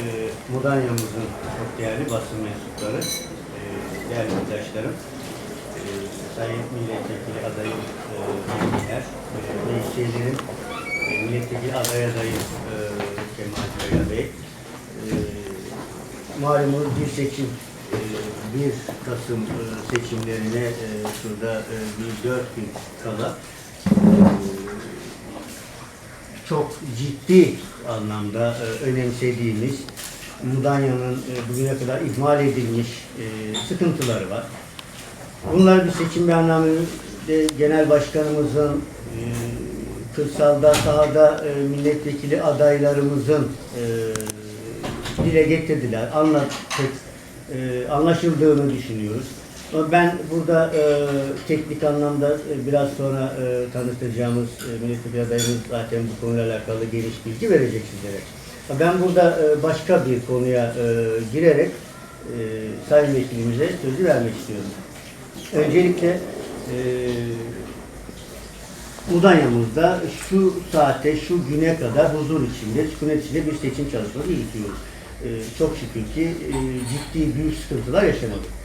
e, Mudanya'mızın çok değerli basın mensupları, e, değerli arkadaşlarım, e, Sayın Milletvekili adayı e, vekiller, e, meclislerin e, milletvekili aday adayı e, Kemal Kaya Bey, e, malumunuz bir seçim, e, 1 Kasım e, seçimlerine e, şurada e, bir 4 gün kala e, çok ciddi anlamda e, önemsediğimiz Mudanya'nın e, bugüne kadar ihmal edilmiş e, sıkıntıları var. Bunlar bir seçim beyannamesi genel başkanımızın e, kırsalda sahada e, milletvekili adaylarımızın e, dile getirdiler, anlattık, e, anlaşıldığını düşünüyoruz. Ben burada e, teknik anlamda e, biraz sonra e, tanıtacağımız e, milletvekili adayımız zaten bu konuyla alakalı geniş bilgi verecek sizlere. Ben burada e, başka bir konuya e, girerek e, Sayın Vekilimize sözü vermek istiyorum. Öncelikle e, Mudanya'mızda şu saate, şu güne kadar huzur içinde, sükunet içinde bir seçim çalışması yürütüyoruz. E, çok şükür ki e, ciddi büyük sıkıntılar yaşamadık.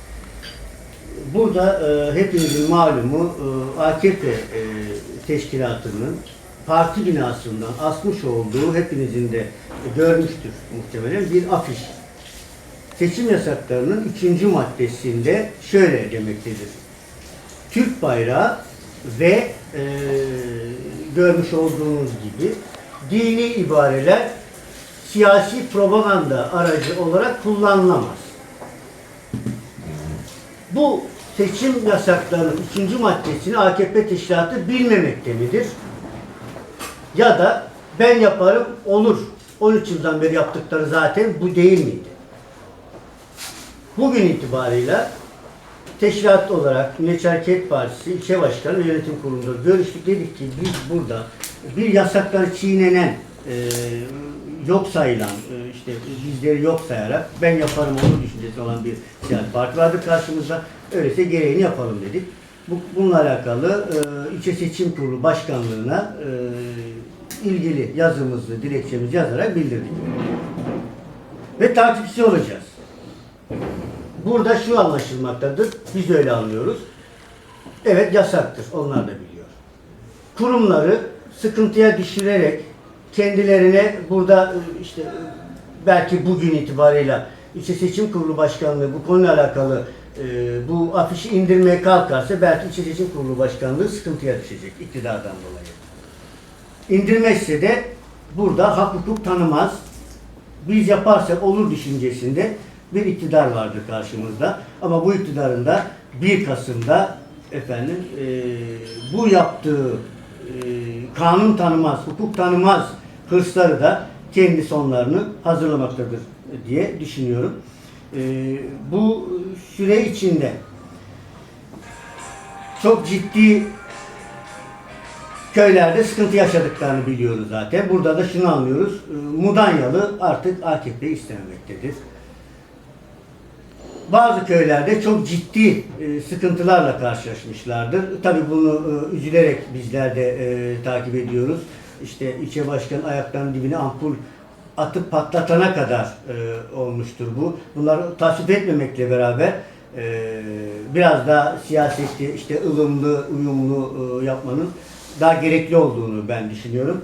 Burada e, hepinizin malumu e, AKP e, teşkilatının parti binasından asmış olduğu hepinizin de görmüştür muhtemelen bir afiş. Seçim yasaklarının ikinci maddesinde şöyle demektedir. Türk bayrağı ve e, görmüş olduğunuz gibi dini ibareler siyasi propaganda aracı olarak kullanılamaz. Bu seçim yasaklarının ikinci maddesini AKP teşkilatı bilmemekte midir? Ya da ben yaparım olur. 13 yıldan beri yaptıkları zaten bu değil miydi? Bugün itibarıyla teşkilat olarak Milliyetçi Hareket Partisi ilçe başkanı yönetim kurulunda görüştük. Dedik ki biz burada bir yasakları çiğnenen, e, yok sayılan, e, işte bizleri yok sayarak ben yaparım onu düşüncesi olan bir siyasi parti vardı karşımızda. Öyleyse gereğini yapalım dedik. Bu, bununla alakalı e, ilçe seçim kurulu başkanlığına e, ilgili yazımızı, dilekçemizi yazarak bildirdik. Ve takipçisi olacağız. Burada şu anlaşılmaktadır. Biz öyle anlıyoruz. Evet yasaktır. Onlar da biliyor. Kurumları sıkıntıya düşürerek kendilerine burada e, işte e, belki bugün itibarıyla ilçe seçim kurulu başkanlığı bu konuyla alakalı e, bu afişi indirmeye kalkarsa belki ilçe seçim kurulu başkanlığı sıkıntıya düşecek iktidardan dolayı. İndirmezse de burada hak hukuk tanımaz. Biz yaparsak olur düşüncesinde bir iktidar vardır karşımızda. Ama bu iktidarın da 1 Kasım'da efendim e, bu yaptığı kanun tanımaz, hukuk tanımaz hırsları da kendi sonlarını hazırlamaktadır diye düşünüyorum. E, bu süre içinde çok ciddi köylerde sıkıntı yaşadıklarını biliyoruz zaten. Burada da şunu anlıyoruz. e, Mudanyalı artık AKP'yi istememektedir. Bazı köylerde çok ciddi e, sıkıntılarla karşılaşmışlardır. Tabii bunu e, üzülerek bizler de e, takip ediyoruz. İşte ilçe başkanı ayaklarının dibine ampul atıp patlatana kadar olmuştur bu. Bunları tasvip etmemekle beraber biraz daha siyaseti işte ılımlı, uyumlu yapmanın daha gerekli olduğunu ben düşünüyorum.